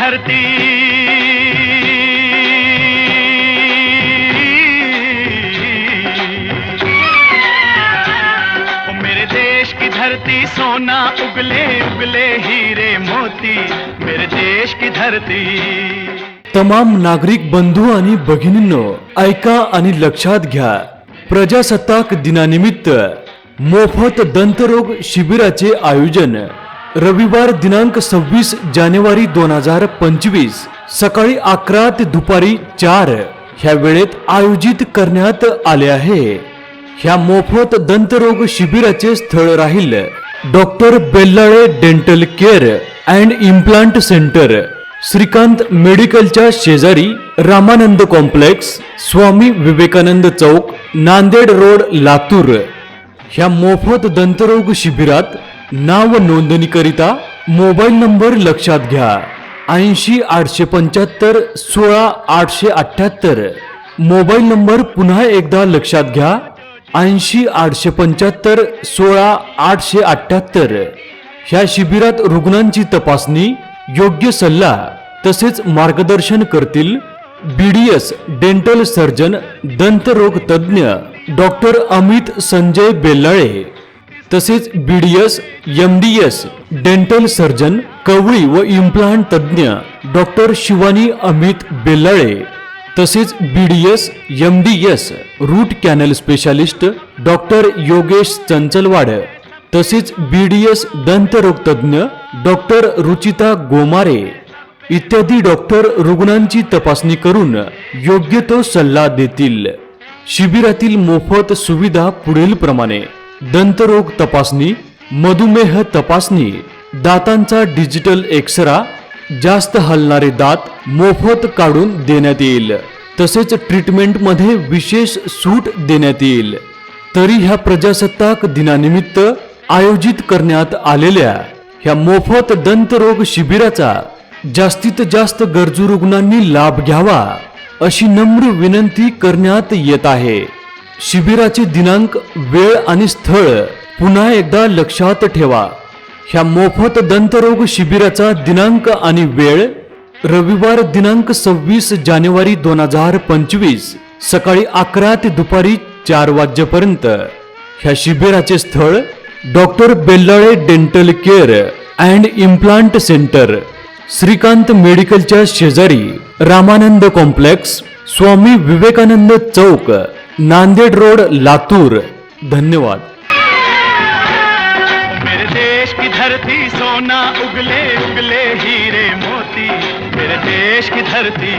धरती। मेरे देश की धरती सोना उगले उगले हीरे मोती। मेरे देश की धरती। तमाम नागरिक बंधू आणि भगिनींनो ऐका आणि लक्षात घ्या. प्रजासत्ताक दिनानिमित्त मोफत दंतरोग शिबिराचे आयोजन रविवार दिनांक सव्वीस जानेवारी दोन हजार पंचवीस सकाळी अकरा ते दुपारी चार ह्या वेळेत आयोजित करण्यात आले आहे. ह्या मोफत दंतरोग शिबिराचे स्थळ राहील. Doctor Bellale dental care and implant centre Shrikant मेडिकलच्या शेजारी रामानंद कॉम्प्लेक्स स्वामी विवेकानंद चौक नांदेड रोड लातूर. ह्या मोफत दंतरोग शिबिरात नाव नोंदणीकरिता मोबाईल नंबर लक्षात घ्या. ऐंशी आठशे पंच्याहत्तर सोळा आठशे अठ्ठ्याहत्तर. मोबाईल नंबर पुन्हा एकदा लक्षात घ्या. ऐंशी आठशे पंच्याहत्तर सोळा आठशे अठ्ठ्याहत्तर. ह्या शिबिरात रुग्णांची तपासणी योग्य सल्ला तसेच मार्गदर्शन करतील बीडीएस डेंटल सर्जन दंतरोग तज्ज्ञ डॉक्टर अमित संजय बेल्लाळे. तसेच BDS M D S dental surgeon कवळी व इम्प्लांट तज्ज्ञ डॉक्टर शिवानी अमित बेल्लाळे. तसेच BDS M D S root canal specialist doctor Yogesh Chanchalwad. तसेच बीडीएस दंतरोग दंतरोगतज्ञ डॉक्टर रुचिता गोमारे. इत्यादी डॉक्टर रुग्णांची तपासणी करून योग्य तो सल्ला देतील. शिबिरातील मोफत सुविधा पुढील प्रमाणे दंतरोग तपासणी मधुमेह तपासणी दातांचा डिजिटल एक्सरा जास्त हलणारे दात मोफत काढून देण्यात येईल. तसेच ट्रीटमेंटमध्ये विशेष सूट देण्यात येईल. तरी ह्या प्रजासत्ताक दिनानिमित्त आयोजित करण्यात आलेल्या ह्या मोफत दंतरोग शिबिराचा जास्तीत जास्त गरजू रुग्णांनी लाभ घ्यावा अशी नम्र विनंती करण्यात येत आहे. शिबिराचे दिनांक वेळ आणि स्थळ पुन्हा एकदा लक्षात ठेवा. ह्या मोफत दंतरोग शिबिराचा दिनांक आणि वेळ रविवार दिनांक सव्वीस जानेवारी दोन हजार पंचवीस सकाळी अकरा ते दुपारी चार वाजेपर्यंत. ह्या शिबिराचे स्थळ doctor Bellale dental care and implant centre Shrikant मेडिकलच्या शेजारी रामानंद कॉम्प्लेक्स स्वामी विवेकानंद चौक. नांदेड रोड, लातूर. धन्यवाद. मेरे देश की धरती सोना, उगले उगले हीरे मोती. मेरे देश की धरती